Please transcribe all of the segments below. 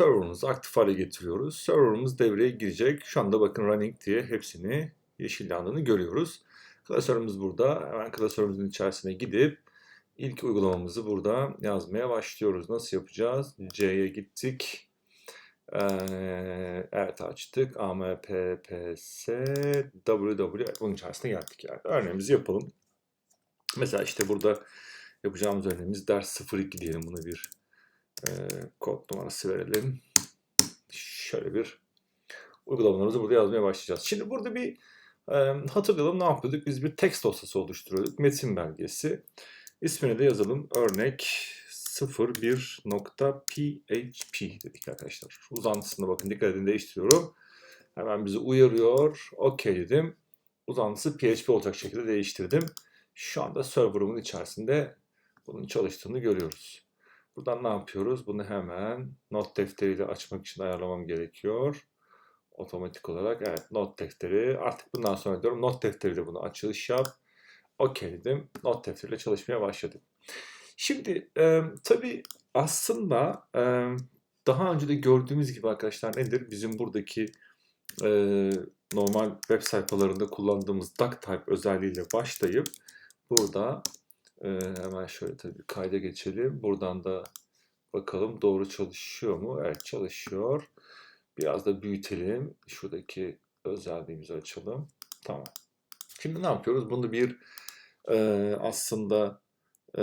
server'ımızı aktif hale getiriyoruz. Server'ımız devreye girecek. Şu anda bakın running diye hepsini yeşil yandığını görüyoruz. Klasörümüz burada. Hemen klasörümüzün içerisine gidip ilk uygulamamızı burada yazmaya başlıyoruz. Nasıl yapacağız? C'ye gittik. Ee, evet açtık. AMPPS www bunun içerisine geldik yani. Örneğimizi yapalım. Mesela işte burada yapacağımız örneğimiz ders 02 diyelim bunu bir e, kod numarası verelim. Şöyle bir uygulamalarımızı burada yazmaya başlayacağız. Şimdi burada bir e, hatırlayalım ne yapıyorduk? Biz bir text dosyası oluşturuyorduk. Metin belgesi. İsmini de yazalım. Örnek 01.php dedik arkadaşlar. Uzantısına bakın dikkat edin değiştiriyorum. Hemen bizi uyarıyor. OK dedim. Uzantısı PHP olacak şekilde değiştirdim. Şu anda server'ımın içerisinde bunun çalıştığını görüyoruz. Buradan ne yapıyoruz? Bunu hemen not defteriyle açmak için ayarlamam gerekiyor. Otomatik olarak evet not defteri. Artık bundan sonra diyorum not defteriyle bunu açılış yap. OK dedim. Not defteriyle çalışmaya başladım. Şimdi e, tabii aslında e, daha önce de gördüğümüz gibi arkadaşlar nedir? Bizim buradaki e, normal web sayfalarında kullandığımız duck type özelliğiyle başlayıp burada e, hemen şöyle tabii kayda geçelim. Buradan da bakalım doğru çalışıyor mu? Evet çalışıyor. Biraz da büyütelim. Şuradaki özelliğimizi açalım. Tamam. Şimdi ne yapıyoruz? Bunu bir e, aslında e,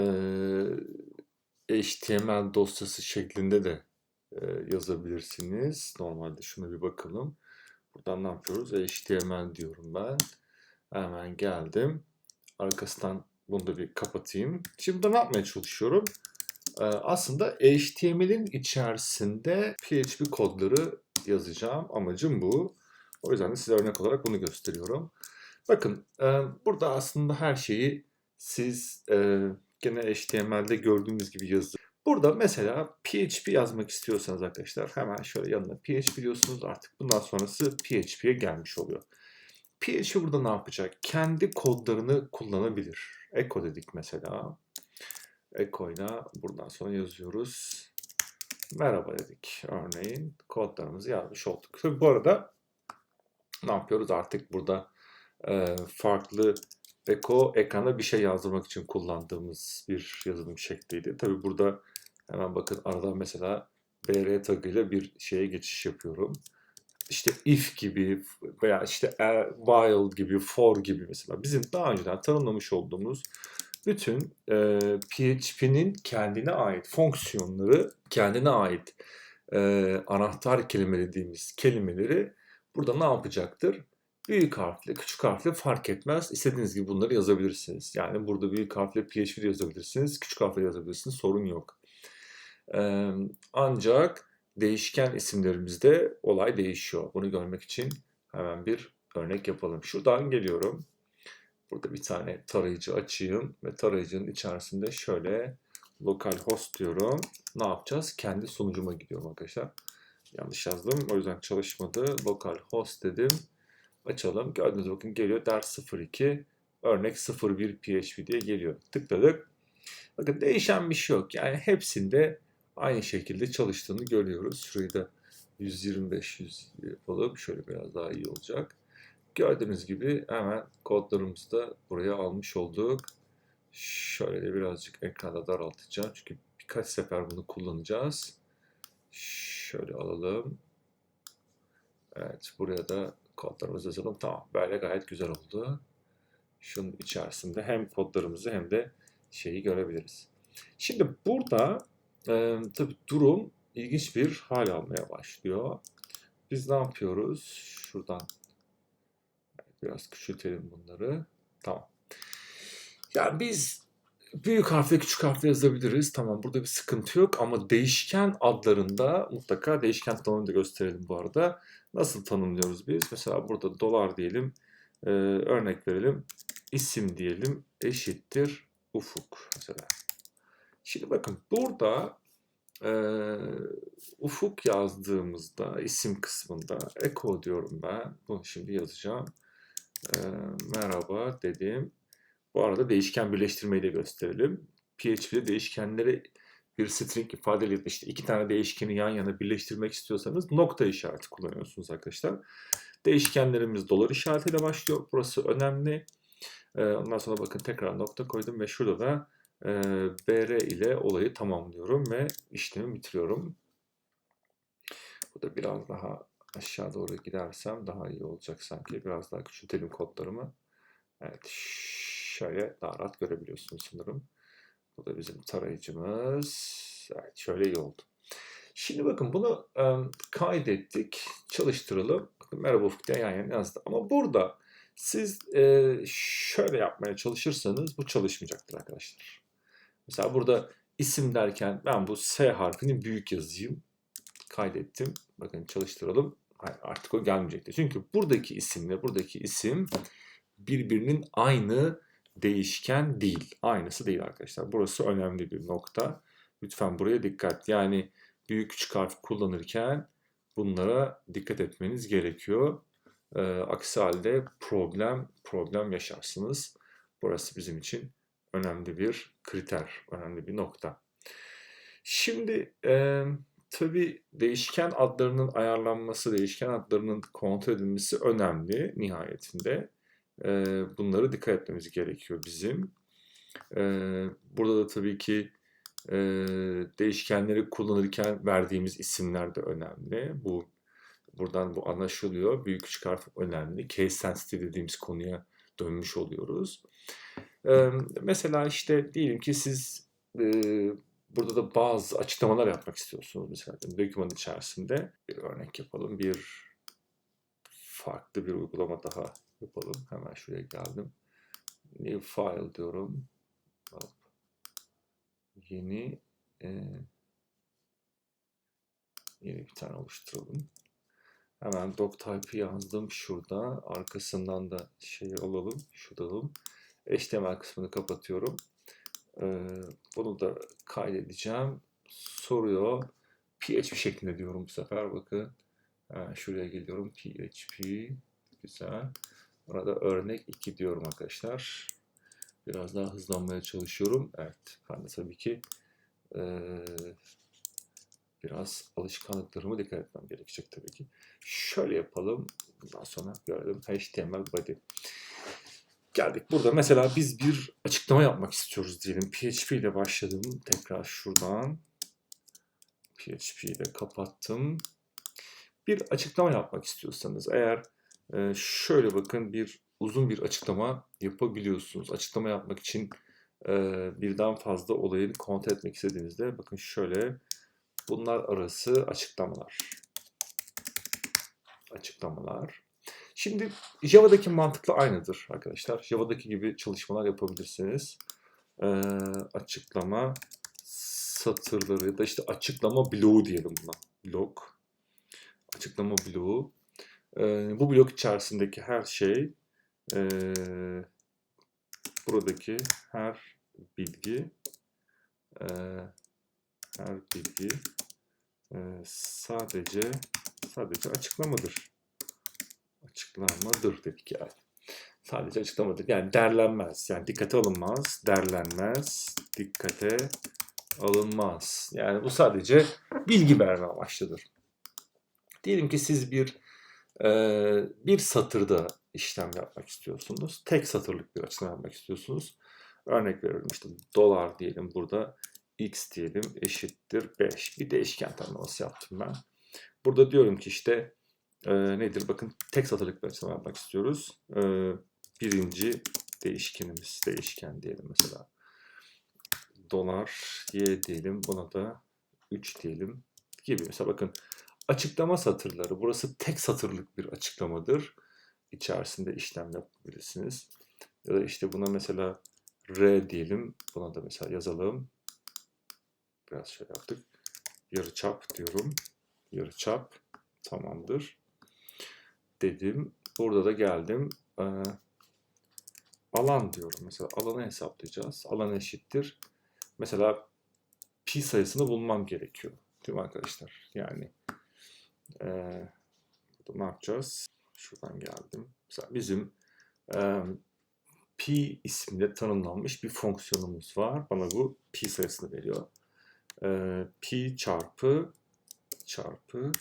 HTML dosyası şeklinde de e, yazabilirsiniz. Normalde şuna bir bakalım. Buradan ne yapıyoruz? HTML diyorum ben. Hemen geldim. Arkasından bunu da bir kapatayım. Şimdi ne yapmaya çalışıyorum? Ee, aslında HTML'in içerisinde PHP kodları yazacağım. Amacım bu. O yüzden de size örnek olarak bunu gösteriyorum. Bakın e, burada aslında her şeyi siz e, gene HTML'de gördüğünüz gibi yazın. Burada mesela PHP yazmak istiyorsanız arkadaşlar hemen şöyle yanına PHP diyorsunuz artık bundan sonrası PHP'ye gelmiş oluyor. PHP burada ne yapacak? Kendi kodlarını kullanabilir. Echo dedik mesela. Echo ile buradan sonra yazıyoruz. Merhaba dedik. Örneğin kodlarımızı yazmış olduk. Tabii bu arada ne yapıyoruz? Artık burada e, farklı Echo ekranda bir şey yazdırmak için kullandığımız bir yazılım şekliydi. Tabii burada hemen bakın arada mesela BR tagıyla bir şeye geçiş yapıyorum işte if gibi veya işte while gibi, for gibi mesela bizim daha önceden tanımlamış olduğumuz bütün e, PHP'nin kendine ait fonksiyonları, kendine ait e, anahtar kelime dediğimiz kelimeleri burada ne yapacaktır? Büyük harfle, küçük harfle fark etmez. İstediğiniz gibi bunları yazabilirsiniz. Yani burada büyük harfle PHP yazabilirsiniz, küçük harfle yazabilirsiniz. Sorun yok. E, ancak değişken isimlerimizde olay değişiyor. Bunu görmek için hemen bir örnek yapalım. Şuradan geliyorum. Burada bir tane tarayıcı açayım ve tarayıcının içerisinde şöyle localhost diyorum. Ne yapacağız? Kendi sunucuma gidiyorum arkadaşlar. Yanlış yazdım. O yüzden çalışmadı. Localhost dedim. Açalım. Gördüğünüz bakın geliyor. Ders 02 örnek 01 PHP diye geliyor. Tıkladık. Bakın değişen bir şey yok. Yani hepsinde aynı şekilde çalıştığını görüyoruz. Şurayı da 125-100 yapalım. Şöyle biraz daha iyi olacak. Gördüğünüz gibi hemen kodlarımızı da buraya almış olduk. Şöyle de birazcık ekranda daraltacağım. Çünkü birkaç sefer bunu kullanacağız. Şöyle alalım. Evet buraya da kodlarımızı yazalım. Tamam böyle gayet güzel oldu. Şunun içerisinde hem kodlarımızı hem de şeyi görebiliriz. Şimdi burada e, tabii durum ilginç bir hal almaya başlıyor. Biz ne yapıyoruz? Şuradan biraz küçültelim bunları. Tamam. Yani biz büyük harfle küçük harfle yazabiliriz. Tamam burada bir sıkıntı yok ama değişken adlarında mutlaka değişken tanımını da gösterelim bu arada. Nasıl tanımlıyoruz biz? Mesela burada dolar diyelim. Ee, örnek verelim. İsim diyelim eşittir ufuk mesela. Şimdi bakın burada e, ufuk yazdığımızda isim kısmında echo diyorum ben. Bunu şimdi yazacağım. E, merhaba dedim. Bu arada değişken birleştirmeyi de gösterelim. PHP'de değişkenleri bir string ifadeyle işte iki tane değişkeni yan yana birleştirmek istiyorsanız nokta işareti kullanıyorsunuz arkadaşlar. Değişkenlerimiz dolar işaretiyle başlıyor. Burası önemli. Ondan sonra bakın tekrar nokta koydum ve şurada da e, BR ile olayı tamamlıyorum ve işlemi bitiriyorum. Bu da biraz daha aşağı doğru gidersem daha iyi olacak sanki. Biraz daha küçültelim kodlarımı. Evet şöyle daha rahat görebiliyorsunuz sanırım. Bu da bizim tarayıcımız. Evet şöyle iyi oldu. Şimdi bakın bunu e, kaydettik. Çalıştıralım. Bakın merhaba Ufuk diye yan yana yazdı. Ama burada siz e, şöyle yapmaya çalışırsanız bu çalışmayacaktır arkadaşlar. Mesela burada isim derken ben bu S harfini büyük yazayım. Kaydettim. Bakın çalıştıralım. Hayır, artık o gelmeyecektir. Çünkü buradaki isimle buradaki isim birbirinin aynı değişken değil. Aynısı değil arkadaşlar. Burası önemli bir nokta. Lütfen buraya dikkat. Yani büyük küçük harf kullanırken bunlara dikkat etmeniz gerekiyor. E, aksi halde problem problem yaşarsınız. Burası bizim için önemli bir kriter, önemli bir nokta. Şimdi e, tabii değişken adlarının ayarlanması, değişken adlarının kontrol edilmesi önemli nihayetinde. E, bunları dikkat etmemiz gerekiyor bizim. E, burada da tabii ki e, değişkenleri kullanırken verdiğimiz isimler de önemli. Bu buradan bu anlaşılıyor. Büyük küçük harf önemli. Case sensitive dediğimiz konuya dönmüş oluyoruz. Mesela işte diyelim ki siz e, burada da bazı açıklamalar yapmak istiyorsunuz. Mesela doküman içerisinde bir örnek yapalım. Bir farklı bir uygulama daha yapalım. Hemen şuraya geldim. New file diyorum. Hop. Yeni e, yeni bir tane oluşturalım. Hemen doc type'ı yazdım şurada. Arkasından da şey alalım. Şurada alalım. HTML kısmını kapatıyorum. Ee, bunu da kaydedeceğim. Soruyor. PHP şeklinde diyorum bu sefer. Bakın. Hemen şuraya geliyorum. PHP. Güzel. Buna da örnek 2 diyorum arkadaşlar. Biraz daha hızlanmaya çalışıyorum. Evet. Ben de tabii ki ee, biraz alışkanlıklarımı dikkat etmem gerekecek tabii ki. Şöyle yapalım. Bundan sonra görelim. HTML body. Geldik. Burada mesela biz bir açıklama yapmak istiyoruz diyelim. PHP ile başladım. Tekrar şuradan. PHP ile kapattım. Bir açıklama yapmak istiyorsanız eğer e, şöyle bakın bir uzun bir açıklama yapabiliyorsunuz. Açıklama yapmak için e, birden fazla olayı kontrol etmek istediğinizde bakın şöyle bunlar arası açıklamalar. Açıklamalar. Şimdi Java'daki mantıkla aynıdır arkadaşlar. Java'daki gibi çalışmalar yapabilirsiniz. Ee, açıklama satırları ya da işte açıklama bloğu diyelim buna. Blok. Açıklama bloğu. Ee, bu blok içerisindeki her şey e, buradaki her bilgi e, her bilgi e, sadece sadece açıklamadır açıklamadır dedik yani. Sadece açıklamadır. Yani derlenmez. Yani dikkate alınmaz. Derlenmez. Dikkate alınmaz. Yani bu sadece bilgi verme amaçlıdır. Diyelim ki siz bir e, bir satırda işlem yapmak istiyorsunuz. Tek satırlık bir açıklama yapmak istiyorsunuz. Örnek veriyorum işte dolar diyelim burada x diyelim eşittir 5. Bir değişken tanımlaması yaptım ben. Burada diyorum ki işte e, nedir? Bakın tek satırlık bir açıklama yapmak istiyoruz. E, birinci değişkenimiz, değişken diyelim mesela. Dolar y diyelim. Buna da 3 diyelim gibi. Mesela bakın açıklama satırları. Burası tek satırlık bir açıklamadır. İçerisinde işlem yapabilirsiniz. Ya da işte buna mesela R diyelim. Buna da mesela yazalım. Biraz şöyle yaptık. Yarı çap diyorum. Yarı çap tamamdır dedim. Burada da geldim. Ee, alan diyorum. Mesela alanı hesaplayacağız. Alan eşittir. Mesela pi sayısını bulmam gerekiyor. Değil mi arkadaşlar? Yani e, ne yapacağız? Şuradan geldim. Mesela bizim e, pi isminde tanımlanmış bir fonksiyonumuz var. Bana bu pi sayısını veriyor. e, pi çarpı çarpı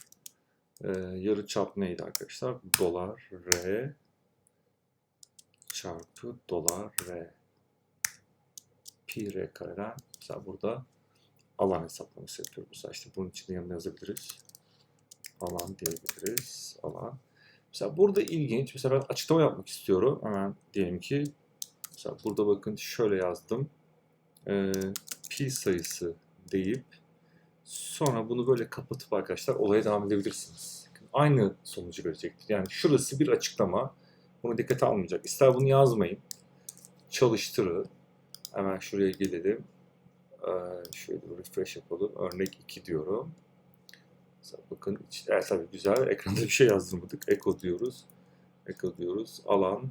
e, yarı çap neydi arkadaşlar? Dolar R çarpı dolar R pi R kareden mesela burada alan hesaplaması yapıyoruz. Mesela işte bunun için yanına yazabiliriz. Alan diyebiliriz. Alan. Mesela burada ilginç. Mesela ben açıklama yapmak istiyorum. Hemen diyelim ki mesela burada bakın şöyle yazdım. Ee, pi sayısı deyip sonra bunu böyle kapatıp arkadaşlar olaya devam edebilirsiniz. Aynı sonucu verecektir. Yani şurası bir açıklama. Bunu dikkate almayacak. İster bunu yazmayın. Çalıştırın. Hemen şuraya gelelim. Ee, şöyle refresh yapalım. Örnek 2 diyorum. Mesela bakın işte, evet, tabii güzel. Ekranda bir şey yazdırmadık. Echo diyoruz. Echo diyoruz. Alan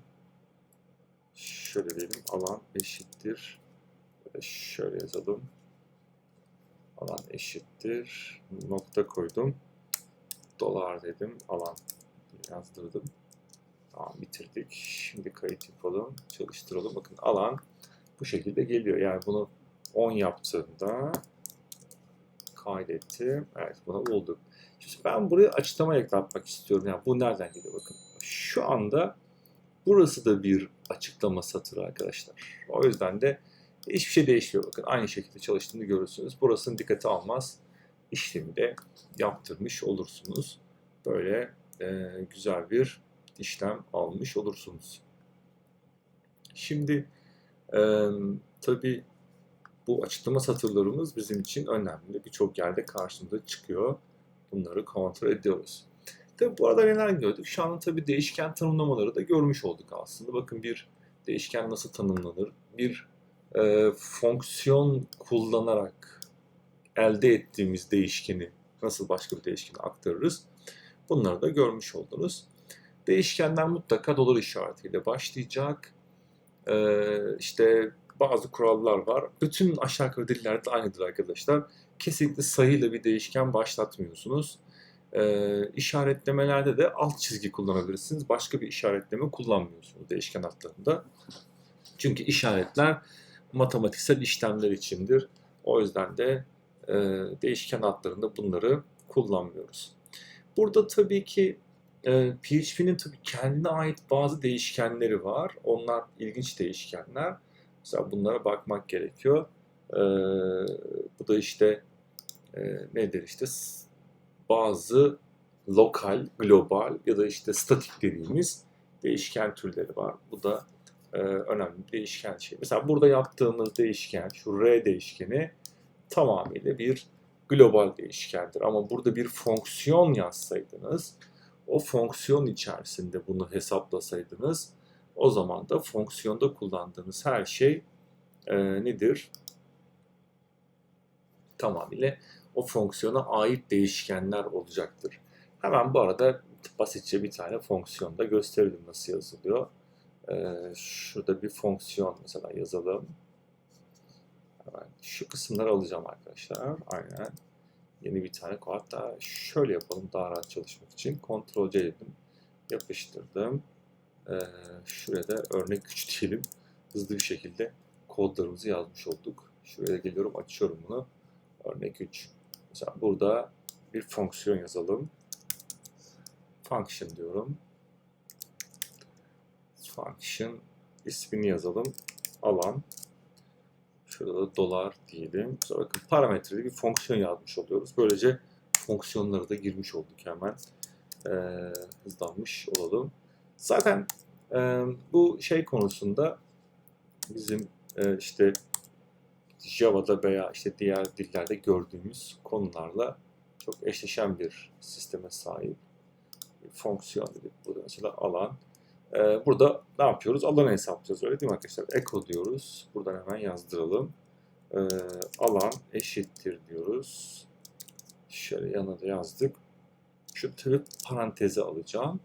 şöyle diyelim. Alan eşittir. Da şöyle yazalım. Alan eşittir. Nokta koydum. Dolar dedim. Alan yazdırdım. Tamam bitirdik. Şimdi kayıt yapalım. Çalıştıralım. Bakın alan bu şekilde geliyor. Yani bunu 10 yaptığımda kaydettim. Evet bunu bulduk. Şimdi ben buraya açıklama ekletmek istiyorum. Yani bu nereden geliyor bakın. Şu anda burası da bir açıklama satırı arkadaşlar. O yüzden de hiçbir şey değişmiyor. Bakın aynı şekilde çalıştığını görürsünüz. Burasını dikkate almaz. işlemi de yaptırmış olursunuz. Böyle e, güzel bir işlem almış olursunuz. Şimdi e, tabii bu açıklama satırlarımız bizim için önemli. Birçok yerde karşımıza çıkıyor. Bunları kontrol ediyoruz. Tabi bu arada neler gördük? Şu anda tabii değişken tanımlamaları da görmüş olduk aslında. Bakın bir değişken nasıl tanımlanır? Bir e, fonksiyon kullanarak elde ettiğimiz değişkeni nasıl başka bir değişkene aktarırız? Bunları da görmüş oldunuz. Değişkenler mutlaka dolar işaretiyle başlayacak. Ee, işte bazı kurallar var. Bütün aşağı yukarı dillerde aynıdır arkadaşlar. Kesinlikle sayıyla bir değişken başlatmıyorsunuz. Ee, işaretlemelerde de alt çizgi kullanabilirsiniz. Başka bir işaretleme kullanmıyorsunuz değişken adlarında. Çünkü işaretler matematiksel işlemler içindir. O yüzden de e, değişken adlarında bunları kullanmıyoruz. Burada tabii ki e, PHP'nin tabii kendine ait bazı değişkenleri var. Onlar ilginç değişkenler. Mesela bunlara bakmak gerekiyor. Ee, bu da işte e, nedir işte bazı lokal, global ya da işte statik dediğimiz değişken türleri var. Bu da e, önemli bir değişken şey. Mesela burada yaptığımız değişken, şu R değişkeni tamamıyla bir global değişkendir. Ama burada bir fonksiyon yazsaydınız, o fonksiyon içerisinde bunu hesaplasaydınız, o zaman da fonksiyonda kullandığınız her şey e, nedir? Tamamıyla o fonksiyona ait değişkenler olacaktır. Hemen bu arada basitçe bir tane fonksiyonda gösterelim nasıl yazılıyor. Ee, şurada bir fonksiyon mesela yazalım. Hemen şu kısımları alacağım arkadaşlar. Aynen. Yeni bir tane hatta şöyle yapalım daha rahat çalışmak için. Ctrl C dedim. Yapıştırdım. Ee, şuraya da örnek 3 diyelim. Hızlı bir şekilde kodlarımızı yazmış olduk. Şuraya geliyorum açıyorum bunu. Örnek 3. Mesela burada bir fonksiyon yazalım. Function diyorum. Function ismini yazalım. Alan. Şurada da dolar diyelim. Sonra bakın parametreli bir fonksiyon yazmış oluyoruz. Böylece fonksiyonları da girmiş olduk hemen. Ee, hızlanmış olalım. Zaten e, bu şey konusunda bizim e, işte Java'da veya işte diğer dillerde gördüğümüz konularla çok eşleşen bir sisteme sahip. Bir fonksiyon dedik. Burada mesela alan. Ee, burada ne yapıyoruz? Alanı hesaplayacağız öyle değil mi arkadaşlar? Echo diyoruz. Buradan hemen yazdıralım. Ee, alan eşittir diyoruz. Şöyle yanına da yazdık. Şu tabi paranteze alacağım.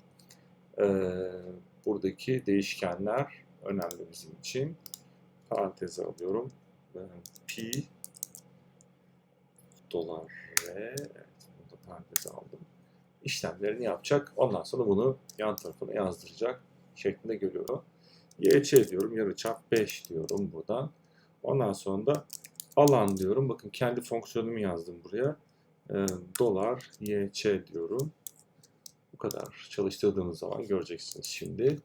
Ee, buradaki değişkenler önemli bizim için. Paranteze alıyorum. Ee, pi dolar R evet, bunu da paranteze aldım. İşlemlerini yapacak. Ondan sonra bunu yan tarafına yazdıracak şeklinde görüyorum. YC diyorum. Yarıçap 5 diyorum buradan. Ondan sonra da alan diyorum. Bakın kendi fonksiyonumu yazdım buraya. E, dolar YÇ diyorum. Bu kadar. Çalıştırdığımız zaman göreceksiniz şimdi.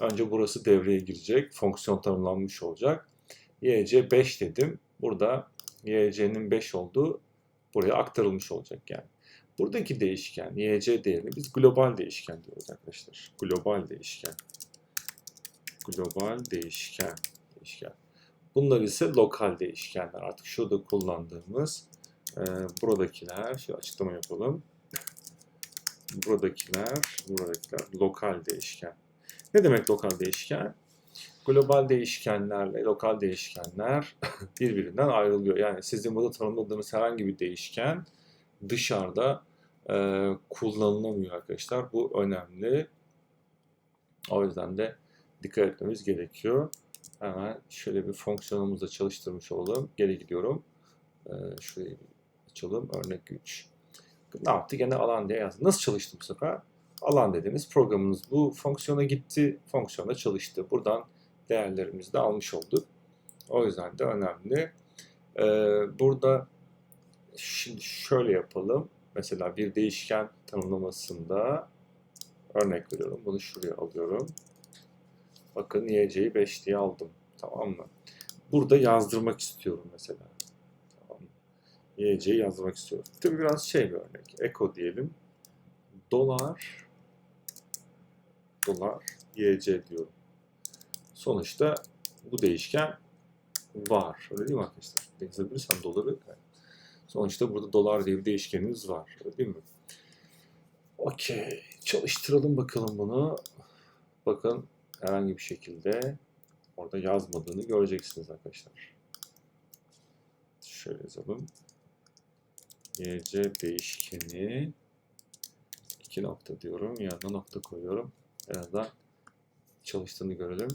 Önce burası devreye girecek. Fonksiyon tanımlanmış olacak. YC 5 dedim. Burada YC'nin 5 olduğu buraya aktarılmış olacak yani. Buradaki değişken YC değerini biz global değişken diyoruz arkadaşlar. Global değişken. Global değişken. değişken. Bunlar ise lokal değişkenler. Artık şurada kullandığımız e, buradakiler, şu açıklama yapalım. Buradakiler, buradakiler lokal değişken. Ne demek lokal değişken? Global değişkenlerle lokal değişkenler birbirinden ayrılıyor. Yani sizin burada tanımladığınız herhangi bir değişken dışarıda e, kullanılamıyor arkadaşlar. Bu önemli. O yüzden de dikkat etmemiz gerekiyor. Hemen şöyle bir fonksiyonumuzda çalıştırmış olalım. Geri gidiyorum. E, şurayı açalım. Örnek 3. Ne yaptı? Gene alan diye yazdı. Nasıl çalıştı bu sefer? Alan dediğimiz programımız bu fonksiyona gitti. Fonksiyonda çalıştı. Buradan değerlerimizi de almış olduk. O yüzden de önemli. Ee, burada şimdi şöyle yapalım. Mesela bir değişken tanımlamasında örnek veriyorum. Bunu şuraya alıyorum. Bakın YC'yi 5 diye aldım. Tamam mı? Burada yazdırmak istiyorum mesela. Tamam mı? YC'yi yazdırmak istiyorum. Tabii biraz şey bir örnek. Echo diyelim. Dolar dolar YC diyorum. Sonuçta bu değişken var. Öyle değil mi arkadaşlar? Yazabilirsem doları. Sonuçta burada dolar diye bir değişkenimiz var. Öyle değil mi? Okey. Çalıştıralım bakalım bunu. Bakın herhangi bir şekilde orada yazmadığını göreceksiniz arkadaşlar. Şöyle yazalım. YC değişkeni iki nokta diyorum. Yanına nokta koyuyorum. En azından çalıştığını görelim.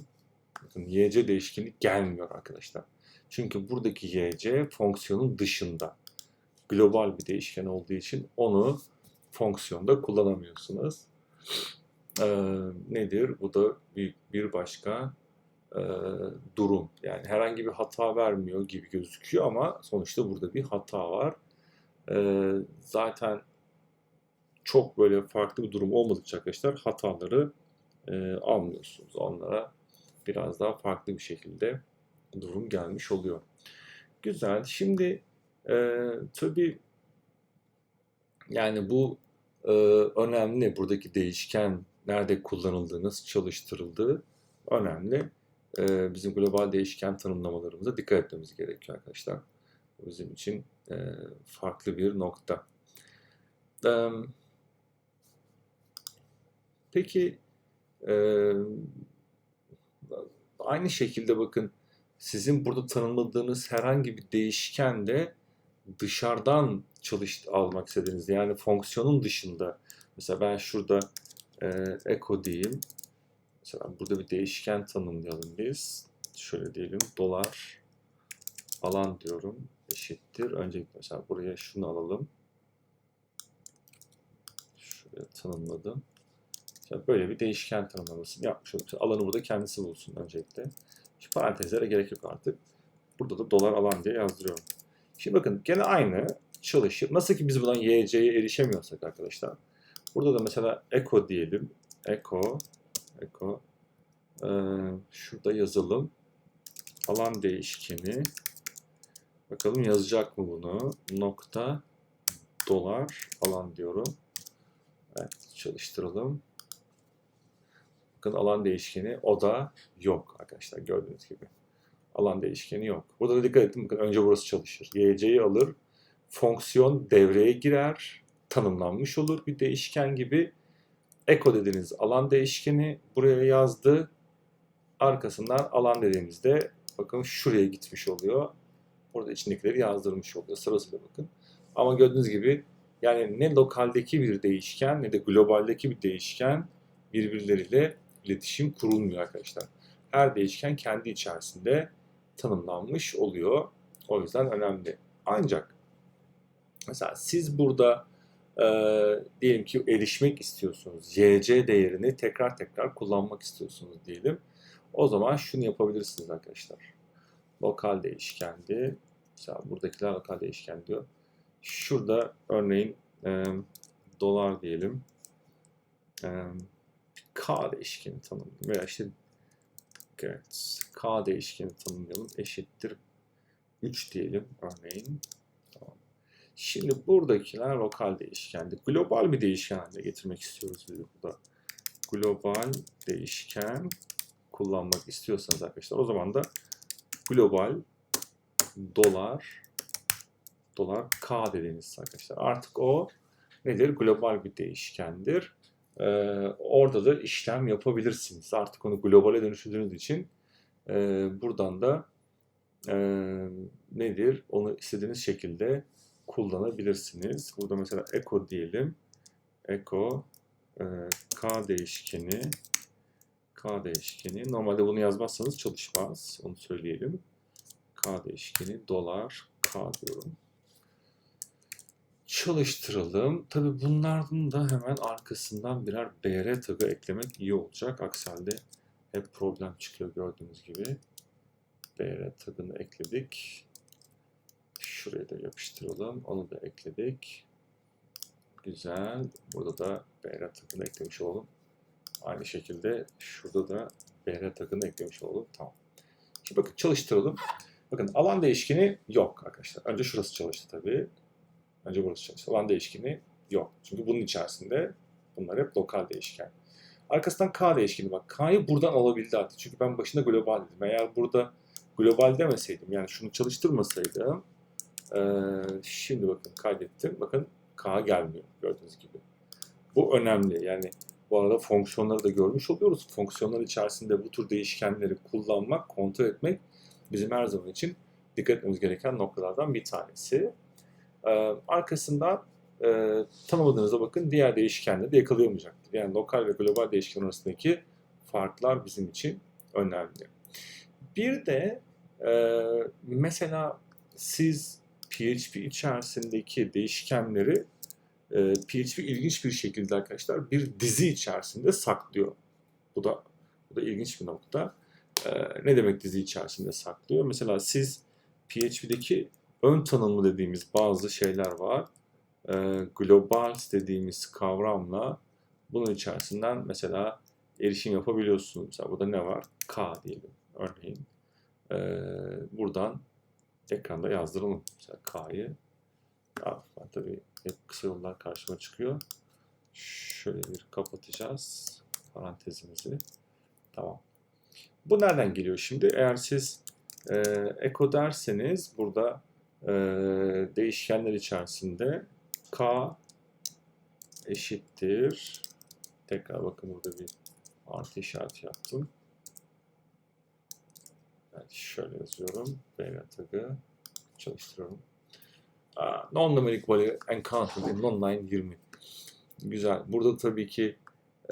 Bakın YC değişkeni gelmiyor arkadaşlar. Çünkü buradaki YC fonksiyonun dışında. Global bir değişken olduğu için onu fonksiyonda kullanamıyorsunuz. Nedir? Bu da bir, bir başka e, durum. Yani herhangi bir hata vermiyor gibi gözüküyor ama sonuçta burada bir hata var. Ee, zaten çok böyle farklı bir durum olmadıkça arkadaşlar hataları e, almıyorsunuz. Onlara biraz daha farklı bir şekilde durum gelmiş oluyor. Güzel. Şimdi e, tabii yani bu e, önemli. Buradaki değişken nerede kullanıldığı, nasıl çalıştırıldığı önemli. E, bizim global değişken tanımlamalarımıza dikkat etmemiz gerekiyor arkadaşlar. Bizim için e, farklı bir nokta. Peki e, aynı şekilde bakın sizin burada tanımladığınız herhangi bir değişken de dışarıdan çalış almak istediğinizde yani fonksiyonun dışında mesela ben şurada e, echo diyeyim. Mesela burada bir değişken tanımlayalım biz. Şöyle diyelim dolar alan diyorum eşittir. Öncelikle mesela buraya şunu alalım. Şuraya tanımladım. Mesela böyle bir değişken tanımlamasını yapmış olduk. Alanı burada kendisi bulsun öncelikle. Şu parantezlere gerek yok artık. Burada da dolar alan diye yazdırıyorum. Şimdi bakın gene aynı çalışır. Nasıl ki biz buradan YC'ye erişemiyorsak arkadaşlar. Burada da mesela echo diyelim. Echo echo ee, şurada yazalım. Alan değişkeni bakalım yazacak mı bunu? Nokta dolar alan diyorum. Evet çalıştıralım. Bakın alan değişkeni o da yok arkadaşlar gördüğünüz gibi. Alan değişkeni yok. Burada da dikkat edin bakın önce burası çalışır. YC'yi alır. Fonksiyon devreye girer. Tanımlanmış olur bir değişken gibi. Echo dediğiniz alan değişkeni buraya yazdı. Arkasından alan dediğimizde bakın şuraya gitmiş oluyor. Burada içindekileri yazdırmış oluyor. Sırasıyla bakın. Ama gördüğünüz gibi yani ne lokaldeki bir değişken ne de globaldeki bir değişken birbirleriyle iletişim kurulmuyor arkadaşlar. Her değişken kendi içerisinde tanımlanmış oluyor. O yüzden önemli. Ancak mesela siz burada e, diyelim ki erişmek istiyorsunuz. YC değerini tekrar tekrar kullanmak istiyorsunuz diyelim. O zaman şunu yapabilirsiniz arkadaşlar. Lokal değişkendi. Mesela buradakiler lokal değişken diyor. Şurada örneğin e, dolar diyelim. E, K değişkeni tanımlayalım. Veya işte evet, K değişkeni tanımlayalım. Eşittir 3 diyelim örneğin. Şimdi buradakiler lokal değişkendi. Global bir değişken haline getirmek istiyoruz biz burada. Global değişken kullanmak istiyorsanız arkadaşlar o zaman da global dolar dolar K dediğiniz arkadaşlar. Artık o nedir? Global bir değişkendir. Ee, orada da işlem yapabilirsiniz. Artık onu globale dönüştürdüğünüz için e, buradan da e, nedir? Onu istediğiniz şekilde kullanabilirsiniz. Burada mesela echo diyelim. Echo e, K değişkeni K değişkeni. Normalde bunu yazmazsanız çalışmaz. Onu söyleyelim. K değişkeni dolar K diyorum. Çalıştıralım. Tabi bunlardan da hemen arkasından birer BR tagı eklemek iyi olacak. Aksi halde hep problem çıkıyor gördüğünüz gibi. BR tagını ekledik. Şuraya da yapıştıralım. Onu da ekledik. Güzel. Burada da BR tagını eklemiş olalım. Aynı şekilde şurada da BR tagını eklemiş olalım. Tamam. Şimdi bakın çalıştıralım. Bakın alan değişkeni yok arkadaşlar. Önce şurası çalıştı tabii. Önce burası çalıştı. Alan değişkeni yok. Çünkü bunun içerisinde bunlar hep lokal değişken. Arkasından K değişkeni bak. K'yı buradan alabildi artık. Çünkü ben başında global dedim. Eğer burada global demeseydim yani şunu çalıştırmasaydım ee, şimdi bakın kaydettim. Bakın K gelmiyor gördüğünüz gibi. Bu önemli. Yani bu arada fonksiyonları da görmüş oluyoruz. Fonksiyonlar içerisinde bu tür değişkenleri kullanmak, kontrol etmek bizim her zaman için dikkat etmemiz gereken noktalardan bir tanesi. Ee, arkasından e, tanımadığınızda bakın diğer değişkenleri de yakalayamayacaktır. Yani lokal ve global değişken arasındaki farklar bizim için önemli. Bir de e, mesela siz PHP içerisindeki değişkenleri e, PHP ilginç bir şekilde arkadaşlar bir dizi içerisinde saklıyor. Bu da bu da ilginç bir nokta. E, ne demek dizi içerisinde saklıyor? Mesela siz PHP'deki ön tanımlı dediğimiz bazı şeyler var. E, global dediğimiz kavramla bunun içerisinden mesela erişim yapabiliyorsunuz. Mesela burada ne var? K diyelim örneğin. E, buradan ekranda yazdıralım. Mesela K'yı. Ben tabii hep kısa yollar karşıma çıkıyor. Şöyle bir kapatacağız parantezimizi. Tamam. Bu nereden geliyor şimdi? Eğer siz e, echo derseniz burada e, değişkenler içerisinde k eşittir. Tekrar bakın burada bir artı işareti yaptım. Evet, şöyle yazıyorum. BR tagı çalıştırıyorum. Non-numeric value encountered in non-line 20. Güzel. Burada tabii ki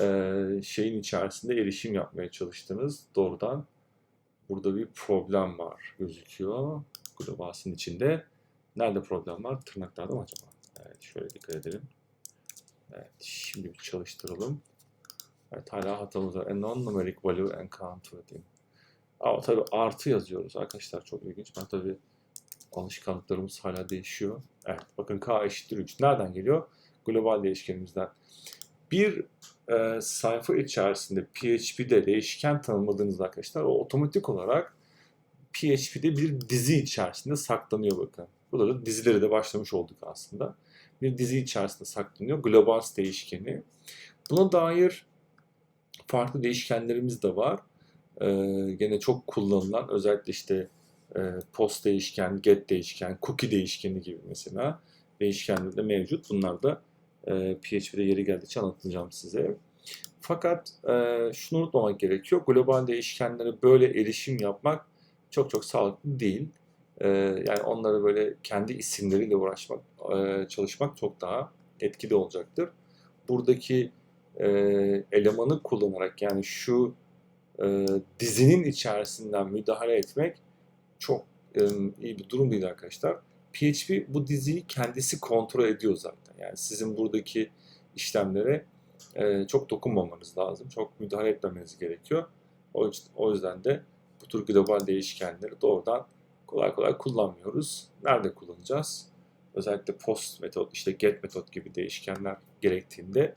e, şeyin içerisinde erişim yapmaya çalıştınız. Doğrudan burada bir problem var gözüküyor. Globals'ın içinde. Nerede problem var? Tırnaklarda mı acaba? Evet, şöyle dikkat edelim. Evet, şimdi bir çalıştıralım. Evet, hala hatamız var. A non-numeric value encountered in. Ama tabii artı yazıyoruz arkadaşlar. Çok ilginç. Ben tabii alışkanlıklarımız hala değişiyor. Evet bakın k eşittir 3. Nereden geliyor? Global değişkenimizden. Bir e, sayfa içerisinde PHP'de değişken tanımladığınızda arkadaşlar o otomatik olarak PHP'de bir dizi içerisinde saklanıyor bakın. Burada da dizileri de başlamış olduk aslında. Bir dizi içerisinde saklanıyor. Global değişkeni. Buna dair farklı değişkenlerimiz de var. Ee, gene çok kullanılan özellikle işte e, post değişken, get değişken, cookie değişkeni gibi mesela değişkenler de mevcut. Bunlar da e, PHP'de yeri geldikçe anlatacağım size. Fakat e, şunu unutmamak gerekiyor. Global değişkenlere böyle erişim yapmak çok çok sağlıklı değil. E, yani onları böyle kendi isimleriyle uğraşmak, e, çalışmak çok daha etkili olacaktır. Buradaki e, elemanı kullanarak yani şu e, dizinin içerisinden müdahale etmek çok e, iyi bir durum değil arkadaşlar. PHP bu diziyi kendisi kontrol ediyor zaten. Yani sizin buradaki işlemlere e, çok dokunmamanız lazım. Çok müdahale etmemeniz gerekiyor. O, o yüzden de bu tür global değişkenleri doğrudan kolay kolay kullanmıyoruz. Nerede kullanacağız? Özellikle post metot, işte get metot gibi değişkenler gerektiğinde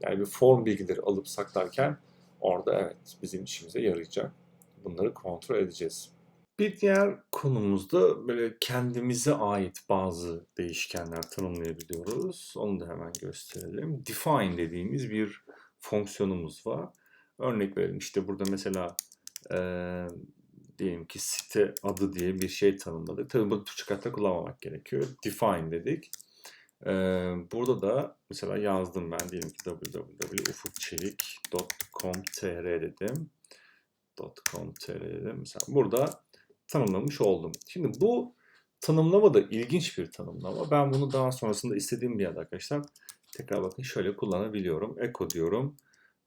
yani bir form bilgileri alıp saklarken orada evet bizim işimize yarayacak. Bunları kontrol edeceğiz. Bir diğer konumuzda böyle kendimize ait bazı değişkenler tanımlayabiliyoruz. Onu da hemen gösterelim. Define dediğimiz bir fonksiyonumuz var. Örnek verelim işte burada mesela e, diyelim ki site adı diye bir şey tanımladık. Tabii bunu Türkçe kayıtta kullanmamak gerekiyor. Define dedik. Burada da mesela yazdım ben diyelim ki www.ufukçelik.com.tr dedim. .com.tr dedim. Mesela burada tanımlamış oldum. Şimdi bu tanımlama da ilginç bir tanımlama. Ben bunu daha sonrasında istediğim bir yerde arkadaşlar tekrar bakın şöyle kullanabiliyorum. Echo diyorum.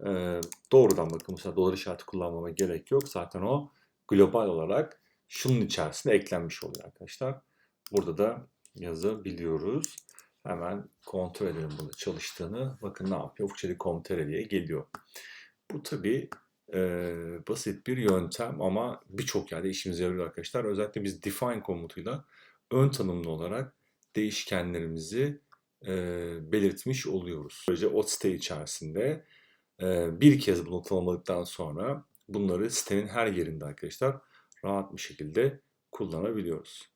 Ee, doğrudan bakın mesela dolar işareti kullanmama gerek yok. Zaten o global olarak şunun içerisine eklenmiş oluyor arkadaşlar. Burada da yazabiliyoruz. Hemen kontrol edelim bunu çalıştığını. Bakın ne yapıyor? Ufukçelik.com.tr diye geliyor. Bu tabi e, basit bir yöntem ama birçok yerde işimize yarıyor arkadaşlar. Özellikle biz define komutuyla ön tanımlı olarak değişkenlerimizi e, belirtmiş oluyoruz. Böylece o site içerisinde e, bir kez bunu tanımladıktan sonra bunları sitenin her yerinde arkadaşlar rahat bir şekilde kullanabiliyoruz.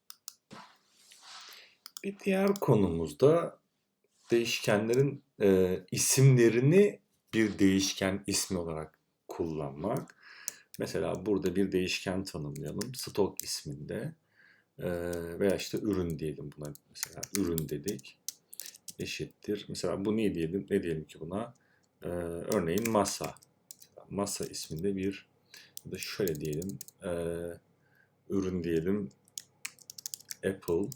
Bir diğer konumuzda değişkenlerin e, isimlerini bir değişken ismi olarak kullanmak. Mesela burada bir değişken tanımlayalım. Stok isminde e, veya işte ürün diyelim buna. Mesela ürün dedik. Eşittir. Mesela bu ne diyelim? Ne diyelim ki buna? E, örneğin masa. Masa isminde bir ya da şöyle diyelim. E, ürün diyelim. Apple.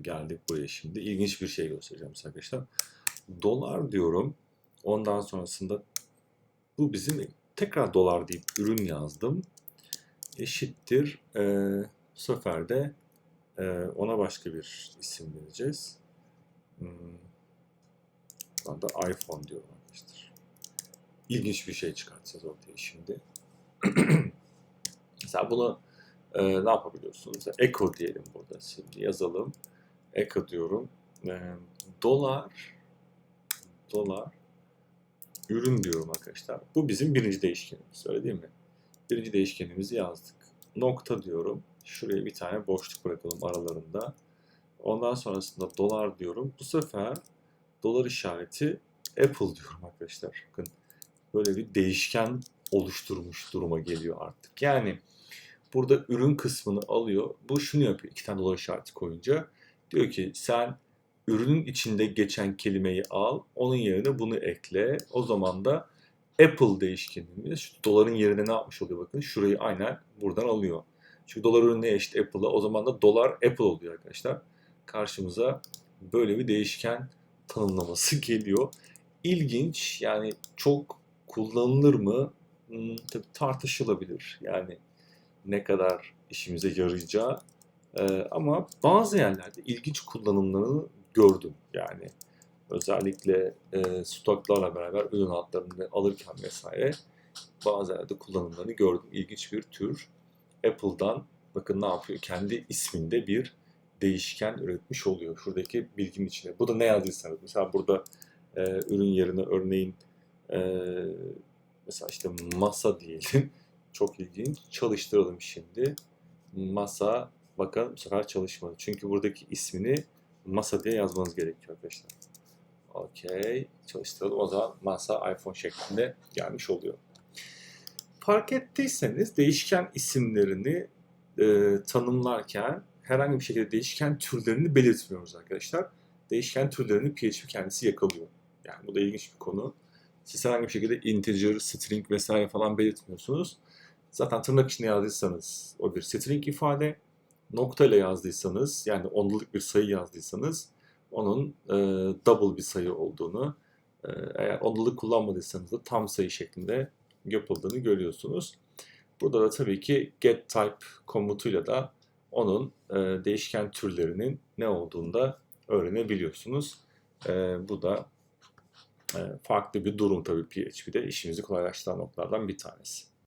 Geldik buraya şimdi. İlginç bir şey göstereceğim size arkadaşlar. Dolar diyorum. Ondan sonrasında bu bizim tekrar dolar deyip ürün yazdım. Eşittir. E, bu sefer de e, ona başka bir isim vereceğiz. Hmm. Ben de iPhone diyorum arkadaşlar. İlginç bir şey çıkartacağız ortaya şimdi. Mesela bunu e, ne yapabiliyorsunuz? Mesela Echo diyelim burada. Şimdi yazalım. Echo diyorum. E, dolar dolar ürün diyorum arkadaşlar. Bu bizim birinci değişkenimiz. Öyle değil mi? Birinci değişkenimizi yazdık. Nokta diyorum. Şuraya bir tane boşluk bırakalım aralarında. Ondan sonrasında dolar diyorum. Bu sefer dolar işareti Apple diyorum arkadaşlar. Bakın böyle bir değişken oluşturmuş duruma geliyor artık. Yani burada ürün kısmını alıyor. Bu şunu yapıyor. İki tane dolar işareti koyunca. Diyor ki sen ürünün içinde geçen kelimeyi al, onun yerine bunu ekle. O zaman da Apple değişkenimiz doların yerine ne yapmış oluyor bakın. Şurayı aynen buradan alıyor. Çünkü dolar ürünü eşit Apple'a o zaman da dolar Apple oluyor arkadaşlar. Karşımıza böyle bir değişken tanımlaması geliyor. İlginç yani çok kullanılır mı? Hmm, tabii tartışılabilir. Yani ne kadar işimize yarayacağı. Ee, ama bazı yerlerde ilginç kullanımlarını gördüm yani. Özellikle e, stoklarla beraber ürün adlarını alırken vesaire bazı yerde kullanımlarını gördüm. İlginç bir tür. Apple'dan bakın ne yapıyor? Kendi isminde bir değişken üretmiş oluyor. Şuradaki bilginin içine. Bu da ne yazdıysanız. Mesela burada e, ürün yerine örneğin e, mesela işte masa diyelim. Çok ilginç. Çalıştıralım şimdi. Masa bakın bu sefer çalışmadı. Çünkü buradaki ismini masa diye yazmanız gerekiyor arkadaşlar. Okey. Çalıştıralım. O zaman masa iPhone şeklinde gelmiş oluyor. Fark ettiyseniz değişken isimlerini e, tanımlarken herhangi bir şekilde değişken türlerini belirtmiyoruz arkadaşlar. Değişken türlerini PHP kendisi yakalıyor. Yani bu da ilginç bir konu. Siz herhangi bir şekilde integer, string vesaire falan belirtmiyorsunuz. Zaten tırnak içinde yazdıysanız o bir string ifade nokta yazdıysanız yani onluluk bir sayı yazdıysanız onun e, double bir sayı olduğunu e, eğer onluluk kullanmadıysanız da tam sayı şeklinde yapıldığını görüyorsunuz. Burada da tabii ki get type komutuyla da onun e, değişken türlerinin ne olduğunu da öğrenebiliyorsunuz. E, bu da e, farklı bir durum tabii PHP'de işimizi kolaylaştıran noktalardan bir tanesi.